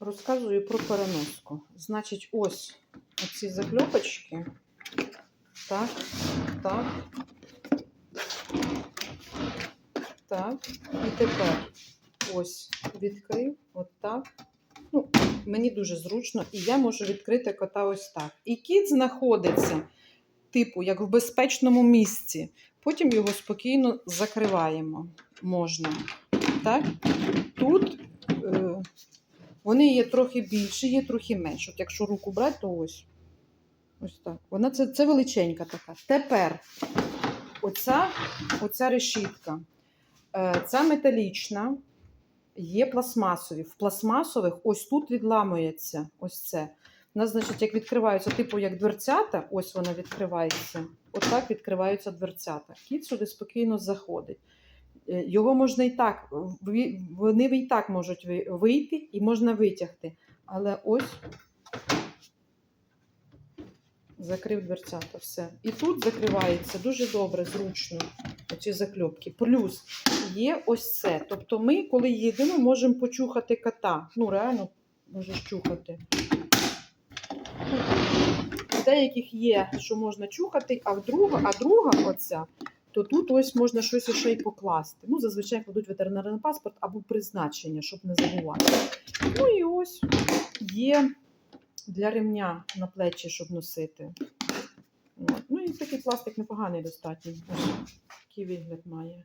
Розказую про переноску. Значить, ось оці закльопочки. Так, так. Так. І тепер ось відкрив, от так. Ну, мені дуже зручно, і я можу відкрити кота ось так. І кіт знаходиться, типу, як в безпечному місці. Потім його спокійно закриваємо. Можна. Так? Тут е, вони є трохи більші, є трохи менші. От якщо руку брати, то ось. Ось так. Вона це, це величенька така. Тепер оця, оця решітка. Е, ця металічна, є пластмасові. В пластмасових ось тут відламується. Ось це. У значить, як відкриваються, типу як дверцята, ось вона відкривається. Отак відкриваються дверцята. Кіт сюди спокійно заходить. Е, Його можна і так, вони і так можуть вийти і можна витягти. Але ось закрив дверцята, все. І тут закривається дуже добре, зручно, оці закльопки. Плюс є ось це. Тобто ми, коли їдемо, можемо почухати кота. Ну, реально можеш чухати. У деяких є, що можна чухати, а друга, а друга оця, то тут ось можна щось ще й покласти. Ну, зазвичай кладуть ветеринарний паспорт або призначення, щоб не забувати. Ну і ось є для ремня на плечі, щоб носити. Ну і такий пластик непоганий достатньо. Ось такий вигляд має.